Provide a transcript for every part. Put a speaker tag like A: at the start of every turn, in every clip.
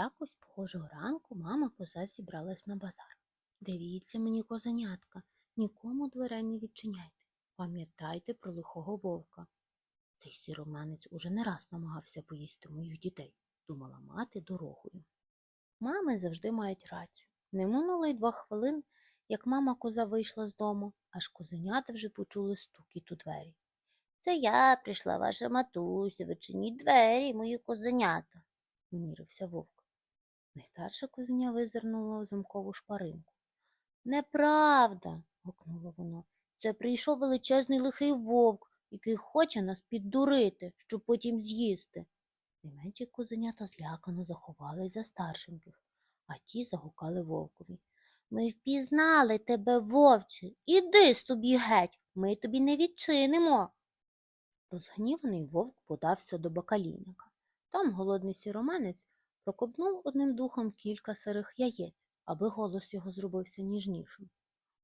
A: Якось погожого ранку мама коза зібралась на базар. Дивіться мені, козенятка, нікому дверей не відчиняйте. Пам'ятайте про лихого вовка. Цей сіроманець уже не раз намагався поїсти моїх дітей, думала мати дорогою. Мами завжди мають рацію. Не минуло й два хвилин, як мама коза вийшла з дому, аж козенята вже почули стукіт у двері. Це я прийшла, ваша матуся, відчиніть двері, мої козенята, вмірився вовк. Найстарша козеня визирнула замкову шпаринку. Неправда, гукнуло воно. Це прийшов величезний лихий вовк, який хоче нас піддурити, щоб потім з'їсти. Найменші козенята злякано заховались за старшеньких, а ті загукали вовкові. Ми впізнали тебе, вовче, іди з тобі геть, ми тобі не відчинимо. Розгніваний вовк подався до бакалійника. Там голодний сіроманець проковтнув одним духом кілька сирих яєць, аби голос його зробився ніжнішим.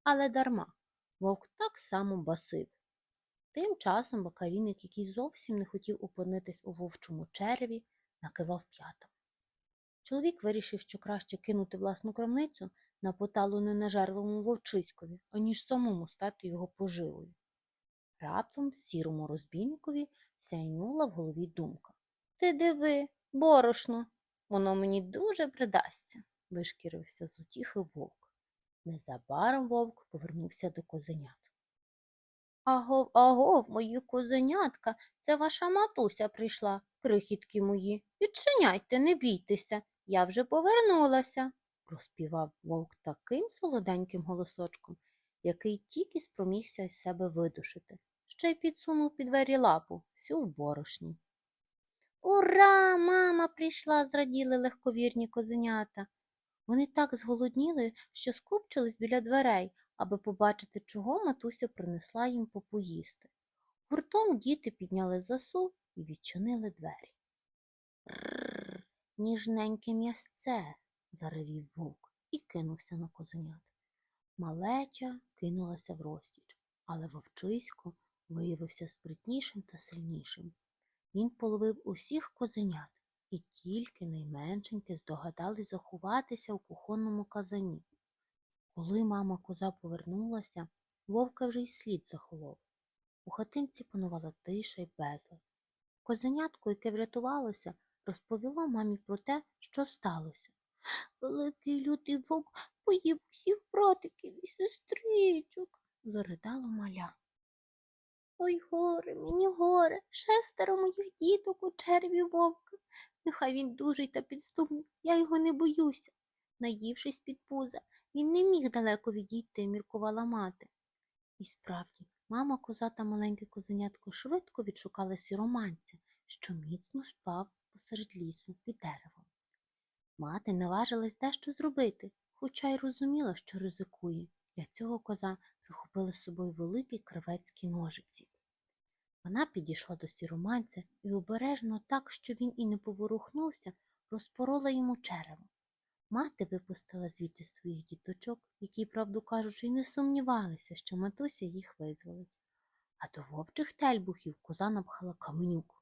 A: Але дарма, вовк так само басив. Тим часом бакалійник, який зовсім не хотів опинитись у вовчому череві, накивав п'ятам. Чоловік вирішив, що краще кинути власну крамницю на поталу ненажерливому вовчиськові, аніж самому стати його поживою. Раптом сірому розбійникові сяйнула в голові думка. Ти диви, борошно, воно мені дуже придасться, вишкірився з утіхи вовк. Незабаром вовк повернувся до козенят. Агов, агов, мої козенятка, це ваша матуся прийшла, крихітки мої. Відчиняйте, не бійтеся, я вже повернулася, проспівав вовк таким солоденьким голосочком, який тільки спромігся із себе видушити, ще й підсунув під двері лапу, всю в борошні. Ура, мама прийшла, зраділи легковірні козенята. Вони так зголодніли, що скупчились біля дверей, аби побачити, чого матуся принесла їм попоїсти. Гуртом діти підняли засув і відчинили двері. Рррр, ніжненьке м'ясце, заревів вовк і кинувся на козенят. Малеча кинулася в розтіч, але вовчисько виявився спритнішим та сильнішим. Він половив усіх козенят, і тільки найменшенькі здогадались заховатися у кухонному казані. Коли мама коза повернулася, вовка вже й слід захолов. У хатинці панувала тиша й безлад. Козенятко, яке врятувалося, розповіло мамі про те, що сталося. Великий лютий вовк поїв усіх братиків і сестричок, заридало маля. Ой, горе, мені горе, шестеро моїх діток у черві вовка. Нехай він дужий та підступний, я його не боюся. Наївшись під пуза, він не міг далеко відійти, міркувала мати. І справді, мама коза та маленьке козенятко швидко відшукали сіроманця, що міцно спав посеред лісу під деревом. Мати наважилась дещо зробити, хоча й розуміла, що ризикує. Для цього коза прихопила з собою великі кривецькі ножиці. Вона підійшла до сіроманця і обережно, так, що він і не поворухнувся, розпорола йому черево. Мати випустила звідти своїх діточок, які, правду кажучи, й не сумнівалися, що матуся їх визволить. А до вовчих тельбухів коза напхала каменюку.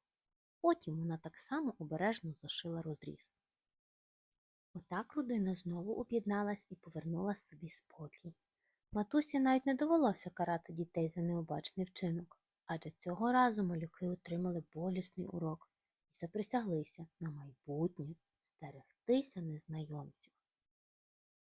A: Потім вона так само обережно зашила розріз. Отак родина знову об'єдналась і повернула собі спокій. Матусі навіть не довелося карати дітей за необачний вчинок, адже цього разу малюки отримали болісний урок і заприсяглися на майбутнє стерегтися незнайомців.